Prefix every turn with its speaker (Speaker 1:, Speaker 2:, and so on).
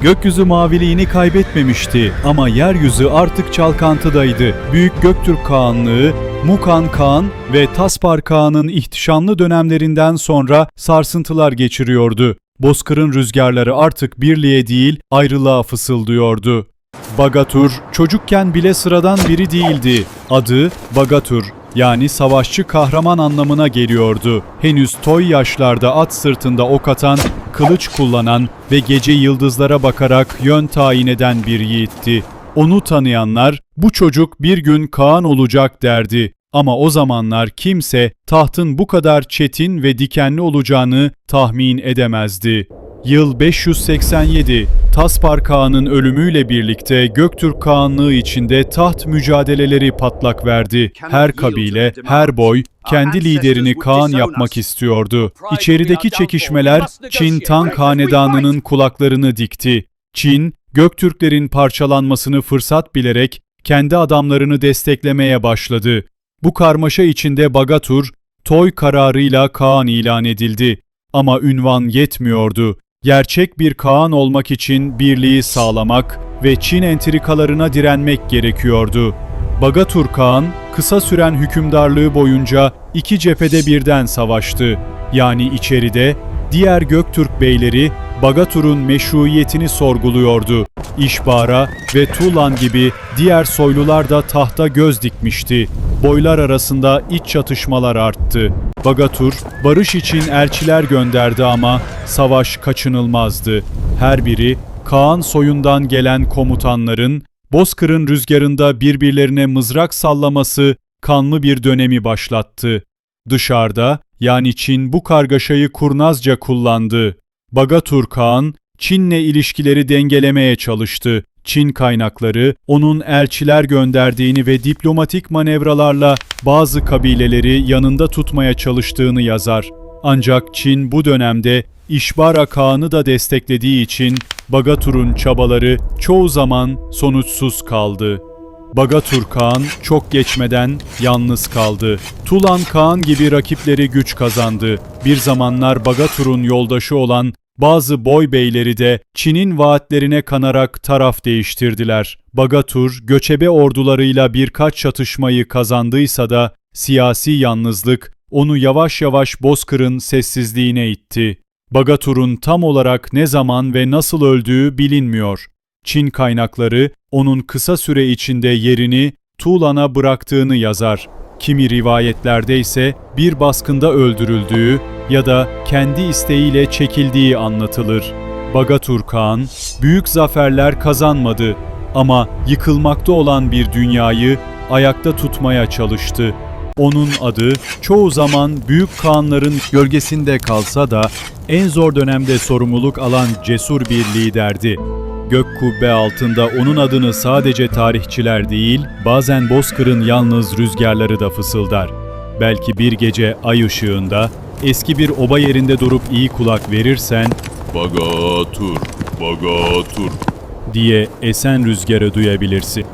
Speaker 1: Gökyüzü maviliğini kaybetmemişti ama yeryüzü artık çalkantıdaydı. Büyük Göktürk Kağanlığı, Mukan Kağan ve Taspar Kağan'ın ihtişamlı dönemlerinden sonra sarsıntılar geçiriyordu. Bozkır'ın rüzgarları artık birliğe değil ayrılığa fısıldıyordu. Bagatur çocukken bile sıradan biri değildi. Adı Bagatur yani savaşçı kahraman anlamına geliyordu. Henüz toy yaşlarda at sırtında ok atan, kılıç kullanan ve gece yıldızlara bakarak yön tayin eden bir yiğitti. Onu tanıyanlar bu çocuk bir gün Kaan olacak derdi. Ama o zamanlar kimse tahtın bu kadar çetin ve dikenli olacağını tahmin edemezdi. Yıl 587, Taspar Kağan'ın ölümüyle birlikte Göktürk Kağanlığı içinde taht mücadeleleri patlak verdi. Her kabile, her boy kendi liderini Kaan yapmak istiyordu. İçerideki çekişmeler Çin Tang Hanedanı'nın kulaklarını dikti. Çin, Göktürklerin parçalanmasını fırsat bilerek kendi adamlarını desteklemeye başladı. Bu karmaşa içinde Bagatur, Toy kararıyla Kaan ilan edildi. Ama ünvan yetmiyordu. Gerçek bir Kaan olmak için birliği sağlamak ve Çin entrikalarına direnmek gerekiyordu. Bagatur Kağan, kısa süren hükümdarlığı boyunca iki cephede birden savaştı. Yani içeride diğer Göktürk beyleri Bagatur'un meşruiyetini sorguluyordu. İşbara ve Tulan gibi diğer soylular da tahta göz dikmişti. Boylar arasında iç çatışmalar arttı. Bagatur, barış için elçiler gönderdi ama savaş kaçınılmazdı. Her biri Kaan soyundan gelen komutanların Bozkır'ın rüzgarında birbirlerine mızrak sallaması kanlı bir dönemi başlattı. Dışarıda yani Çin bu kargaşayı kurnazca kullandı. Bagatur Kağan, Çin'le ilişkileri dengelemeye çalıştı. Çin kaynakları onun elçiler gönderdiğini ve diplomatik manevralarla bazı kabileleri yanında tutmaya çalıştığını yazar. Ancak Çin bu dönemde İşbara Kağan'ı da desteklediği için Bagatur'un çabaları çoğu zaman sonuçsuz kaldı. Bagatur Kağan çok geçmeden yalnız kaldı. Tulan Kağan gibi rakipleri güç kazandı. Bir zamanlar Bagatur'un yoldaşı olan bazı boy beyleri de Çin'in vaatlerine kanarak taraf değiştirdiler. Bagatur, göçebe ordularıyla birkaç çatışmayı kazandıysa da siyasi yalnızlık onu yavaş yavaş Bozkır'ın sessizliğine itti. Bagatur'un tam olarak ne zaman ve nasıl öldüğü bilinmiyor. Çin kaynakları onun kısa süre içinde yerini Tuğlan'a bıraktığını yazar. Kimi rivayetlerde ise bir baskında öldürüldüğü ya da kendi isteğiyle çekildiği anlatılır. Bagatur Kağan büyük zaferler kazanmadı ama yıkılmakta olan bir dünyayı ayakta tutmaya çalıştı. Onun adı çoğu zaman büyük kağanların gölgesinde kalsa da en zor dönemde sorumluluk alan cesur bir liderdi. Gök kubbe altında onun adını sadece tarihçiler değil, bazen Bozkır'ın yalnız rüzgarları da fısıldar. Belki bir gece ay ışığında, eski bir oba yerinde durup iyi kulak verirsen
Speaker 2: Bagatur, Bagatur.
Speaker 1: diye esen rüzgarı duyabilirsin.